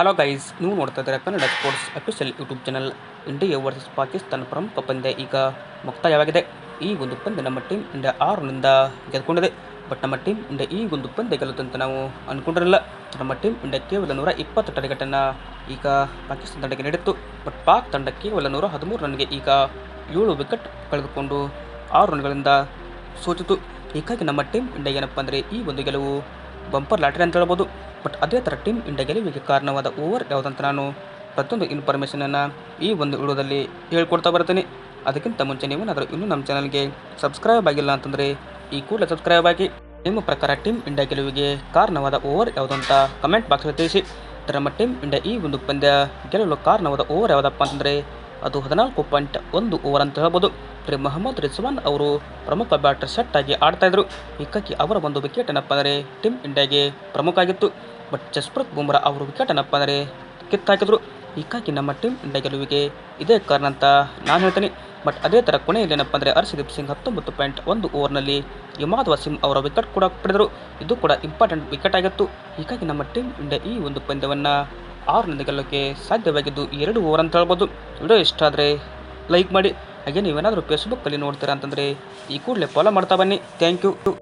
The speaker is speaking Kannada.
ಹಲೋ ಗೈಸ್ ನೀವು ನೋಡ್ತಾ ಇದ್ದೀರಾ Kannada sports official YouTube channel India versus Pakistan ಪ್ರಮುಖ ಪಂದ್ಯ ಈಗ ಮುಕ್ತಾಯವಾಗಿದೆ. ಈ ಒಂದು ಪಂದ್ಯ ನಮ್ಮ ಟೀಮ್ ಇಂಡಿಯಾ ಆರರಿಂದ ಗೆದ್ದುಕೊಂಡಿದೆ. ಬಟ್ ನಮ್ಮ ಟೀಮ್ ಇಂಡಿಯಾ ಈ ಒಂದು ಪಂದ್ಯ ಗೆಲ್ಲುತ್ತಂತ ನಾವು ಅಂದ್ಕೊಂಡಿರಲಿಲ್ಲ ನಮ್ಮ ಟೀಮ್ ಇಂಡಿಯಾ ಕೇವಲ ನೂರ ಇಪ್ಪತ್ತು ಟಾರ್ಗೆಟನ್ನು ಈಗ ಪಾಕಿಸ್ತಾನ ತಂಡಕ್ಕೆ ನೀಡಿತ್ತು. ಬಟ್ ಪಾಕ್ ತಂಡ ಕೇವಲ ನೂರ ಹದಿಮೂರು ರನ್ಗೆ ಈಗ ಏಳು ವಿಕೆಟ್ ಕಳೆದುಕೊಂಡು ಆರು ರನ್ಗಳಿಂದ ಸೋಚಿತು ಹೀಗಾಗಿ ನಮ್ಮ ಟೀಮ್ ಇಂಡಿಯಾ ಏನಪ್ಪ ಅಂದರೆ ಈ ಒಂದು ಗೆಲುವು ಬಂಪರ್ ಲಾಟ್ರಿ ಅಂತ ಹೇಳ್ಬೋದು. ಬಟ್ ಅದೇ ಥರ ಟೀಮ್ ಇಂಡಿಯಾ ಗೆಲುವಿಗೆ ಕಾರಣವಾದ ಓವರ್ ಯಾವುದಂತ ನಾನು ಪ್ರತಿಯೊಂದು ಇನ್ಫಾರ್ಮೇಷನನ್ನು ಈ ಒಂದು ವಿಡಿಯೋದಲ್ಲಿ ಹೇಳ್ಕೊಡ್ತಾ ಬರ್ತೀನಿ ಅದಕ್ಕಿಂತ ಮುಂಚೆ ನೀವೇನಾದರೂ ಇನ್ನೂ ನಮ್ಮ ಚಾನಲ್ಗೆ ಸಬ್ಸ್ಕ್ರೈಬ್ ಆಗಿಲ್ಲ ಅಂತಂದರೆ ಈ ಕೂಡಲೇ ಸಬ್ಸ್ಕ್ರೈಬ್ ಆಗಿ ನಿಮ್ಮ ಪ್ರಕಾರ ಟೀಮ್ ಇಂಡಿಯಾ ಗೆಲುವಿಗೆ ಕಾರಣವಾದ ಓವರ್ ಯಾವುದಂತ ಕಮೆಂಟ್ ಬಾಕ್ಸಲ್ಲಿ ತಿಳಿಸಿ. ನಮ್ಮ ಟೀಮ್ ಇಂಡಿಯಾ ಈ ಒಂದು ಪಂದ್ಯ ಗೆಲ್ಲಲು ಕಾರಣವಾದ ಓವರ್ ಯಾವುದಪ್ಪ ಅಂತಂದರೆ ಅದು ಹದಿನಾಲ್ಕು ಪಾಯಿಂಟ್ ಒಂದು ಓವರ್ ಅಂತ ಹೇಳ್ಬೋದು. ಅಂದರೆ ಮೊಹಮ್ಮದ್ ರಿಜ್ವಾನ್ ಅವರು ಪ್ರಮುಖ ಬ್ಯಾಟರ್ ಸೆಟ್ ಆಗಿ ಆಡ್ತಾ ಇದ್ರು. ಹೀಗಾಗಿ ಅವರ ಒಂದು ವಿಕೆಟ್ ಏನಪ್ಪ ಅಂದರೆ ಟೀಮ್ ಇಂಡಿಯಾಗೆ ಪ್ರಮುಖ ಆಗಿತ್ತು. ಬಟ್ ಜಸ್ಪ್ರೀತ್ ಬುಮ್ರಾ ಅವರು ವಿಕೆಟ್ ಏನಪ್ಪ ಅಂದರೆ ಕಿತ್ತಾಕಿದ್ರು. ಹೀಗಾಗಿ ನಮ್ಮ ಟೀಮ್ ಇಂಡಿಯಾ ಗೆಲುವಿಗೆ ಇದೇ ಕಾರಣ ಅಂತ ನಾನು ಹೇಳ್ತೀನಿ. ಬಟ್ ಅದೇ ಥರ ಕೊನೆಯಲ್ಲಿ ಏನಪ್ಪ ಅಂದರೆ ಹರ್ಷದೀಪ್ ಸಿಂಗ್ ಹತ್ತೊಂಬತ್ತು ಪಾಯಿಂಟ್ ಒಂದು ಓವರ್ನಲ್ಲಿ ಇಮಾದ್ ವಸೀಂ ಅವರ ವಿಕೆಟ್ ಕೂಡ ಪಡೆದರು. ಇದು ಕೂಡ ಇಂಪಾರ್ಟೆಂಟ್ ವಿಕೆಟ್ ಆಗಿತ್ತು. ಹೀಗಾಗಿ ನಮ್ಮ ಟೀಮ್ ಇಂಡಿಯಾ ಈ ಒಂದು ಪಂದ್ಯವನ್ನು ಆರರಿಂದ ಗೆಲ್ಲೋಕ್ಕೆ ಸಾಧ್ಯವಾಗಿದ್ದು ಎರಡು ಓವರ್ ಅಂತ ಹೇಳ್ಬೋದು. ವಿಡಿಯೋ ಇಷ್ಟ ಆದರೆ ಲೈಕ್ ಮಾಡಿ. ಹಾಗೆ ನೀವೇನಾದರೂ ಫೇಸ್ಬುಕ್ಕಲ್ಲಿ ನೋಡ್ತೀರಾ ಅಂತಂದರೆ ಈ ಕೂಡಲೇ ಫಾಲೋ ಮಾಡ್ತಾ ಬನ್ನಿ. Thank you